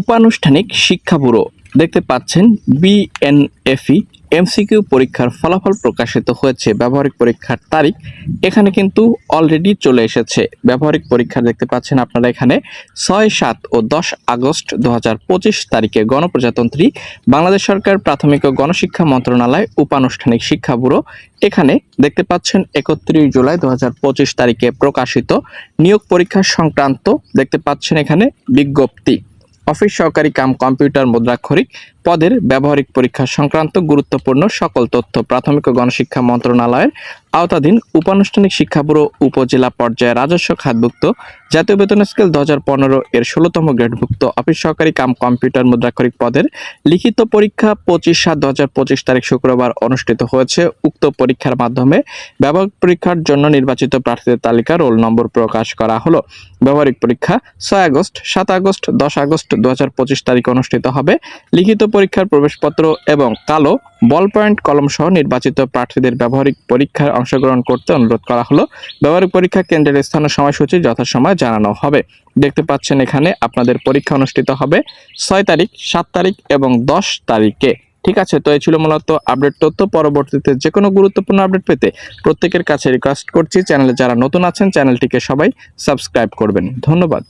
উপানুষ্ঠানিক শিক্ষা ব্যুরো। দেখতে পাচ্ছেন বিএনএফই এমসিকিউ পরীক্ষার ফলাফল প্রকাশিত হয়েছে। ব্যবহারিক পরীক্ষার তারিখ এখানে কিন্তু অলরেডি চলে এসেছে। ব্যবহারিক পরীক্ষা দেখতে পাচ্ছেন আপনারা এখানে ছয়, সাত ও দশ আগস্ট দু হাজার পঁচিশ তারিখে গণপ্রজাতন্ত্রী বাংলাদেশ সরকার প্রাথমিক ও গণশিক্ষা মন্ত্রণালয় উপানুষ্ঠানিক শিক্ষা ব্যুরো। এখানে দেখতে পাচ্ছেন একত্রিশ জুলাই দু হাজার পঁচিশ তারিখে প্রকাশিত নিয়োগ পরীক্ষা সংক্রান্ত দেখতে পাচ্ছেন এখানে বিজ্ঞপ্তি। অফিস সহকারী কাম কম্পিউটার মুদ্রাক্ষরিক পদের ব্যবহারিক পরীক্ষা সংক্রান্ত গুরুত্বপূর্ণ সকল তথ্য প্রাথমিক ও গণশিক্ষা মন্ত্রণালয়ের আওতাধীন উপানুষ্ঠানিক শিক্ষা ব্যুরো, উপজেলা পর্যায়ে রাজস্ব খাতভুক্ত, জাতীয় বেতন স্কেল দু হাজার পনেরো এর ষোলোতম গ্রেডভুক্ত অফিস সহকারী কাম কম্পিউটার মুদ্রাক্ষরিক পদের লিখিত পরীক্ষা পঁচিশ সাত দু হাজার পঁচিশ তারিখ শুক্রবার অনুষ্ঠিত হয়েছে। উক্ত পরীক্ষার মাধ্যমে ব্যবহারিক পরীক্ষার জন্য নির্বাচিত প্রার্থীদের তালিকা রোল নম্বর প্রকাশ করা হলো। ব্যবহারিক পরীক্ষা ছয় আগস্ট, সাত আগস্ট, দশ আগস্ট দু হাজার পঁচিশ তারিখে অনুষ্ঠিত হবে। লিখিত পরীক্ষার প্রবেশপত্র এবং কালো বল পয়েন্ট কলম সহ নির্বাচিত প্রার্থীদের ব্যবহারিক পরীক্ষায় অংশগ্রহণ করতে অনুরোধ করা হলো। ব্যবহারিক পরীক্ষা কেন্দ্রের স্থান ও সময়সূচি যথাসময় জানানো হবে। দেখতে পাচ্ছেন এখানে আপনাদের পরীক্ষা অনুষ্ঠিত হবে ছয় তারিখ, সাত তারিখ এবং দশ তারিখে। ঠিক আছে, তো এই ছিল মূলত আপডেট তথ্য। পরবর্তীতে যে কোনো গুরুত্বপূর্ণ আপডেট পেতে প্রত্যেকের কাছে রিকোয়েস্ট করছি। চ্যানেলে যারা নতুন আছেন, চ্যানেলটিকে সবাই সাবস্ক্রাইব করবেন। ধন্যবাদ।